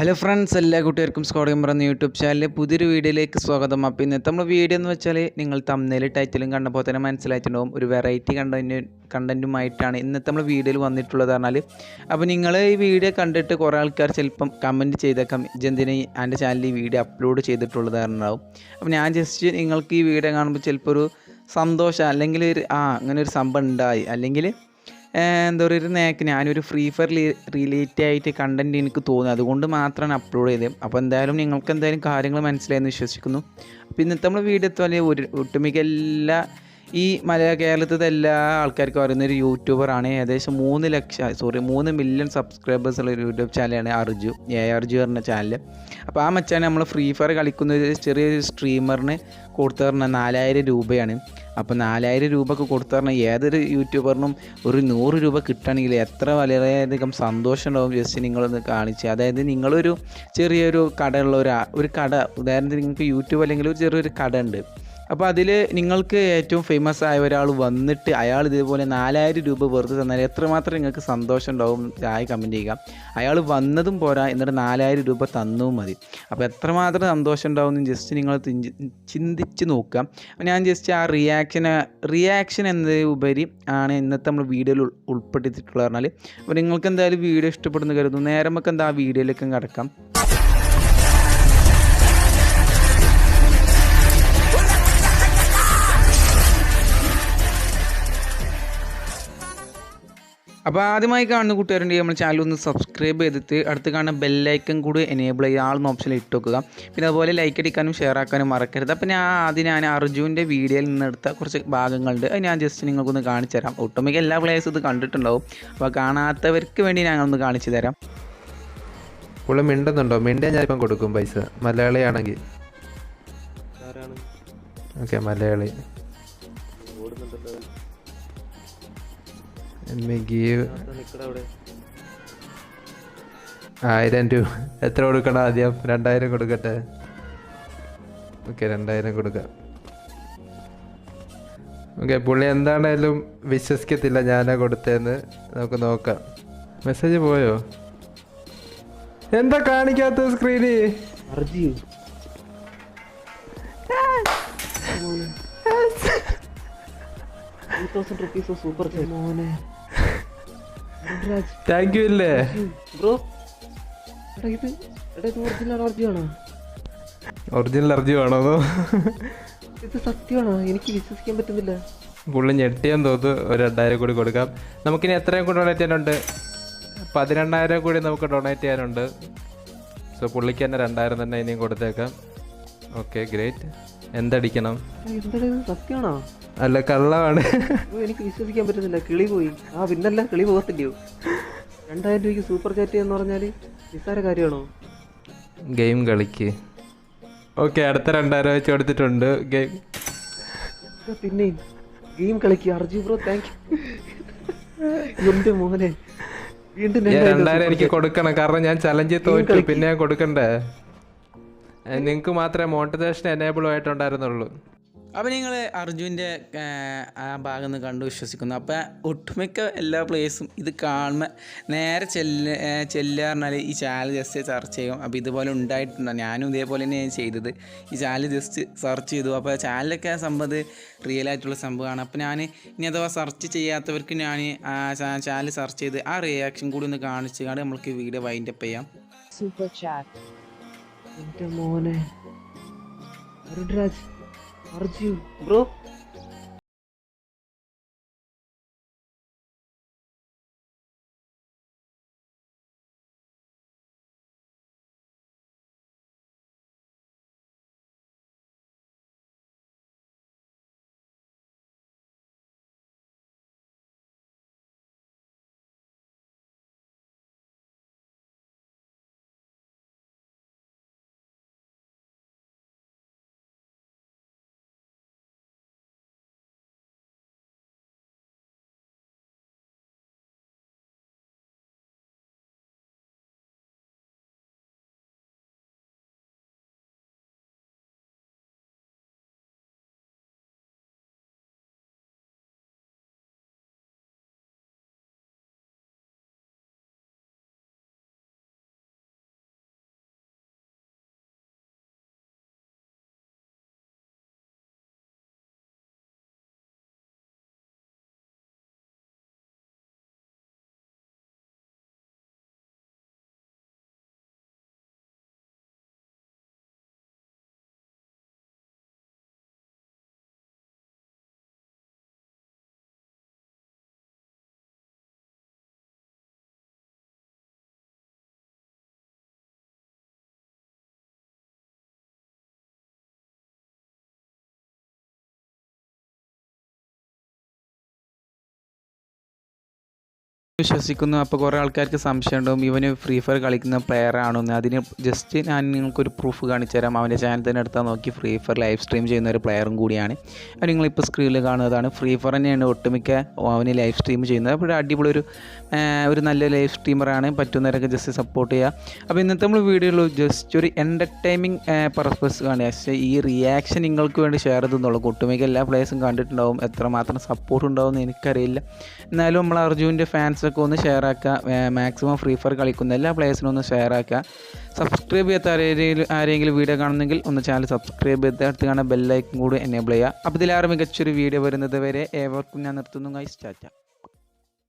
Hello friends എല്ലാ കുട്ടികൾക്കും സ്കോഡിയം പറഞ്ഞ യൂട്യൂബ് ചാനലിലെ പുതിയൊരു വീഡിയോയിലേക്ക് സ്വാഗതം. അപ്പോൾ ഇന്നത്തെ നമ്മൾ വീഡിയോ എന്ന് വെച്ചാൽ നിങ്ങൾ തമ്മിൽ ടൈറ്റിലും കണ്ടപ്പോൾ തന്നെ മനസ്സിലായിട്ടുണ്ടാവും. ഒരു വെറൈറ്റി കണ്ടന്റ് കണ്ടന്റുമായിട്ടാണ് ഇന്നത്തെ നമ്മൾ വീഡിയോയിൽ വന്നിട്ടുള്ളത് പറഞ്ഞാൽ അപ്പോൾ നിങ്ങൾ ഈ വീഡിയോ കണ്ടിട്ട് കുറേ ആൾക്കാർ ചിലപ്പം കമന്റ് ചെയ്തേക്കാം. ഇജെന്തിന് എന്റെ ചാനലിൽ ഈ വീഡിയോ അപ്ലോഡ് ചെയ്തിട്ടുള്ളത് കാരണമാവും അപ്പോൾ ഞാൻ ജസ്റ്റ് നിങ്ങൾക്ക് ഈ വീഡിയോ കാണുമ്പോൾ ചിലപ്പോൾ ഒരു സന്തോഷം അല്ലെങ്കിൽ ആ അങ്ങനെ ഒരു സംഭവം ഉണ്ടായി. അല്ലെങ്കിൽ എന്താ പറയുക ഒരു നേക്ക് ഞാനൊരു ഫ്രീ ഫയർ റിലേറ്റ് ആയിട്ട് കണ്ടന്റ് എനിക്ക് തോന്നി അതുകൊണ്ട് മാത്രമാണ് അപ്ലോഡ് ചെയ്തത്. അപ്പോൾ എന്തായാലും നിങ്ങൾക്ക് എന്തായാലും കാര്യങ്ങൾ മനസ്സിലായെന്ന് വിശ്വസിക്കുന്നു. അപ്പോൾ ഇന്നത്തെ നമ്മൾ വീഡിയോ എത്തുവാണെങ്കിൽ ഒരു ഒട്ടുമിക്ക എല്ലാ ഈ മലയാള കേരളത്തിലെ എല്ലാ ആൾക്കാർക്കും അറിയുന്ന ഒരു യൂട്യൂബറാണ് ഏകദേശം മൂന്ന് ലക്ഷം സോറി മൂന്ന് മില്യൺ സബ്സ്ക്രൈബേഴ്സ് ഉള്ള ഒരു യൂട്യൂബ് ചാനലാണ് അർജു എ അർജു പറഞ്ഞ ചാനൽ അപ്പോൾ ആ മച്ചാൻ നമ്മൾ ഫ്രീ ഫയർ കളിക്കുന്ന ഒരു ചെറിയൊരു സ്ട്രീമറിന് കൊടുത്തു പറഞ്ഞാൽ നാലായിരം രൂപയാണ്. അപ്പോൾ നാലായിരം രൂപക്ക് കൊടുത്തു പറഞ്ഞാൽ ഏതൊരു യൂട്യൂബറിനും ഒരു നൂറ് രൂപ കിട്ടുകയാണെങ്കിൽ എത്ര വളരെയധികം സന്തോഷം ഉണ്ടാവും ജസ്റ്റ് നിങ്ങളൊന്ന് കാണിച്ച്. അതായത് നിങ്ങളൊരു ചെറിയൊരു കടയുള്ള ഒരു ഒരു കട ഉദാഹരണത്തിന് നിങ്ങൾക്ക് യൂട്യൂബ് അല്ലെങ്കിൽ ഒരു ചെറിയൊരു കട ഉണ്ട്. അപ്പോൾ അതിൽ നിങ്ങൾക്ക് ഏറ്റവും ഫേമസ് ആയ ഒരാൾ വന്നിട്ട് അയാൾ ഇതേപോലെ നാലായിരം രൂപ വെറുതെ തന്നാൽ എത്രമാത്രം നിങ്ങൾക്ക് സന്തോഷം ഉണ്ടാവും ആയി കമന്റ് ചെയ്യുക. അയാൾ വന്നതും പോരാ എന്നിട്ട് നാലായിരം രൂപ തന്നും മതി. അപ്പോൾ എത്രമാത്രം സന്തോഷം ഉണ്ടാവും എന്ന് ജസ്റ്റ് നിങ്ങൾ ചിന്തിച്ച് നോക്കുക. ഞാൻ ജസ്റ്റ് ആ റിയാക്ഷന് റിയാക്ഷൻ എന്നതിൽ ഉപരി ആണ് ഇന്നത്തെ നമ്മൾ വീഡിയോയിൽ ഉൾപ്പെടുത്തിയിട്ടുള്ളത് പറഞ്ഞാൽ അപ്പോൾ നിങ്ങൾക്ക് എന്തായാലും വീഡിയോ ഇഷ്ടപ്പെടുന്നു കരുതുന്നു. നേരമൊക്കെ എന്താ ആ വീഡിയോയിലേക്കും കിടക്കാം. അപ്പോൾ ആദ്യമായി കാണുന്ന കൂട്ടുകാരുണ്ടെങ്കിൽ നമ്മൾ ചാനൽ ഒന്ന് സബ്സ്ക്രൈബ് ചെയ്തിട്ട് അടുത്ത് കാണുന്ന ബെല്ലൈക്കൻ കൂടി എനേബിൾ ചെയ്യുക ആളെന്ന ഓപ്ഷൻ ഇട്ട് വെക്കുക. പിന്നെ അതുപോലെ ലൈക്ക് അടിക്കാനും ഷെയർ ആക്കാനും മറക്കരുത്. അപ്പോൾ ഞാൻ ആദ്യം ഞാൻ അർജുന്റെ വീഡിയോയിൽ നിന്നെടുത്ത കുറച്ച് ഭാഗങ്ങളുണ്ട്. അത് ഞാൻ ജസ്റ്റ് നിങ്ങൾക്കൊന്ന് കാണിച്ചു തരാം. ഒട്ടുമിക്ക എല്ലാ പ്ലേയേഴ്സും ഇത് കണ്ടിട്ടുണ്ടാവും. അപ്പോൾ കാണാത്തവർക്ക് വേണ്ടി ഞങ്ങളൊന്ന് കാണിച്ചു തരാം. പുള്ളി മിണ്ടുന്നുണ്ടോ? ഞാൻ ഞാനിപ്പം കൊടുക്കും പൈസ. മലയാളിയാണെങ്കിൽ. ഓക്കെ മലയാളി. ആയിരം രൂപ. എത്ര കൊടുക്കണം ആദ്യം? രണ്ടായിരം കൊടുക്കട്ടെ. ഓക്കെ രണ്ടായിരം കൊടുക്കാം. ഓക്കെ പുള്ളി എന്താണേലും വിശ്വസിക്കത്തില്ല ഞാനാ കൊടുത്തേന്ന്. നമുക്ക് നോക്കാം. മെസ്സേജ് പോയോ? എന്താ കാണിക്കാത്ത സ്ക്രീനിൽ സൂപ്പർ മോനെ. താങ്ക് യു ഇല്ലേ ബ്രോ ഇത് ഒറിജിനൽ ഒറിജിനൽ അർജി വേണോ ഇത് സത്യമാണോ? എനിക്ക് വിശ്വസിക്കാൻ പറ്റുന്നില്ല. പുള്ളി ഞെട്ടിയാൻ തോന്നുന്നു. ഒരു രണ്ടായിരം കൂടി കൊടുക്കാം. നമുക്കിനി എത്രയും കൂടി ഡൊണേറ്റ് ചെയ്യാനുണ്ട്? പതിനെണ്ണായിരം കൂടി നമുക്ക് ഡൊണേറ്റ് ചെയ്യാനുണ്ട്. സോ പുള്ളിക്ക് തന്നെ രണ്ടായിരം തന്നെ ഇനിയും കൊടുത്തേക്കാം. ഓക്കെ ഗ്രേറ്റ് എന്തടിക്കണം? സത്യമാണോ? അല്ല കള്ളമാണ്. എനിക്ക് വിശ്വസിക്കാൻ പറ്റുന്നില്ല. കിളി പോയി. ആ പിന്നല്ല കിളി പോകത്തില്ലയോ? രണ്ടായിരം രൂപയ്ക്ക് സൂപ്പർ ചാറ്റ് എന്ന് പറഞ്ഞാൽ നിസ്സാര കാര്യമാണോ? ഗെയിം കളിക്ക്. ഓക്കെ അടുത്ത രണ്ടായിരം വെച്ച് കൊടുത്തിട്ടുണ്ട്. ഗെയിം പിന്നെ ഗെയിം കളിക്ക്. അർജു ബ്രോ താങ്ക് യു എന്റെ മോനെ. വീണ്ടും രണ്ടായിരം എനിക്ക് കൊടുക്കണം. കാരണം ഞാൻ ചലഞ്ച് തോറ്റു. പിന്നെ ഞാൻ കൊടുക്കണ്ടേ? നിങ്ങൾക്ക് മാത്രമേ മോട്ടിവേഷൻ എനേബിൾ ആയിട്ടുണ്ടായിരുന്നുള്ളൂ. അപ്പോൾ നിങ്ങൾ അർജുന്റെ ആ ഭാഗം ഒന്ന് കണ്ടു വിശ്വസിക്കുന്നു. അപ്പോൾ ഒട്ടുമിക്ക എല്ലാ പ്ലേസും ഇത് കാണുമ്പോൾ നേരെ ചെല്ല ചെല്ലുക ഈ ചാനൽ ജസ്റ്റ് സെർച്ച് ചെയ്യും. അപ്പോൾ ഇതുപോലെ ഉണ്ടായിട്ടുണ്ട്. ഞാനും ഇതേപോലെ തന്നെയാണ് ചെയ്തത്. ഈ ചാനൽ ജസ്റ്റ് സെർച്ച് ചെയ്തു. അപ്പോൾ ചാനലൊക്കെ സംഭവം റിയൽ ആയിട്ടുള്ള സംഭവമാണ് അപ്പോൾ ഞാൻ ഇനി അഥവാ സെർച്ച് ചെയ്യാത്തവർക്ക് ഞാൻ ആ ചാനൽ സെർച്ച് ചെയ്ത് ആ റിയാക്ഷൻ കൂടി ഒന്ന് കാണിച്ചു കൊണ്ട് നമ്മൾക്ക് വീഡിയോ വൈൻഡ് അപ്പ് ചെയ്യാം. സൂപ്പർ ചാറ്റ് മോനെ. അരുൺരാജ് അർജു ബ്രോ വിശ്വസിക്കുന്നു. അപ്പോൾ കുറേ ആൾക്കാർക്ക് സംശയം ഉണ്ടാവും ഇവന് ഫ്രീ ഫയർ കളിക്കുന്ന പ്ലെയർ ആണെന്ന്. അതിന് ജസ്റ്റ് ഞാൻ നിങ്ങൾക്കൊരു പ്രൂഫ് കാണിച്ചു തരാം. അവന്റെ ചാനൽ തന്നെ എടുത്താൽ നോക്കി. ഫ്രീ ഫയർ ലൈവ് സ്ട്രീം ചെയ്യുന്ന ഒരു പ്ലെയറും കൂടിയാണ്. അത് നിങ്ങളിപ്പോൾ സ്ക്രീനിൽ കാണുന്നതാണ്. ഫ്രീ ഫയർ തന്നെയാണ് ഒട്ടുമിക്ക അവന് ലൈവ് സ്ട്രീം ചെയ്യുന്നത്. അപ്പോൾ അടിപൊളി ഒരു ഒരു നല്ല ലൈവ് സ്ട്രീമറാണ് പറ്റുന്നവരൊക്കെ ജസ്റ്റ് സപ്പോർട്ട് ചെയ്യുക. അപ്പോൾ ഇന്നത്തെ നമ്മൾ വീഡിയോയിൽ ജസ്റ്റ് ഒരു എന്റർടൈമിങ് പർപ്പസ് കാണുക പക്ഷേ ഈ റിയാക്ഷൻ നിങ്ങൾക്ക് വേണ്ടി ഷെയർ ചെയ്തെന്നുള്ളൂ. ഒട്ടുമിക്ക എല്ലാ പ്ലേയേഴ്സും കണ്ടിട്ടുണ്ടാവും. എത്രമാത്രം സപ്പോർട്ട് ഉണ്ടാവും എന്ന് എനിക്കറിയില്ല. എന്നാലും നമ്മൾ അർജുന്റെ ഫാൻസൊക്കെ ഒന്ന് ഷെയർ ആക്കുക. മാക്സിമം ഫ്രീ ഫയർ കളിക്കുന്ന എല്ലാ പ്ലേയേഴ്സിനും ഒന്ന് ഷെയർ ആക്കുക. സബ്സ്ക്രൈബ് ചെയ്യാത്ത ആരെങ്കിലും ആരെങ്കിലും വീഡിയോ കാണുന്നെങ്കിൽ ഒന്ന് ചാനൽ സബ്സ്ക്രൈബ് ചെയ്ത് അടുത്ത് കാണാൻ ബെല്ലൈക്കും കൂടി എനേബിൾ ചെയ്യുക. അപ്പോൾ ഇതിലേറെ മികച്ചൊരു വീഡിയോ വരുന്നത് വരെ ഏവർക്കും ഞാൻ നിർത്തുന്നു. Guys tata.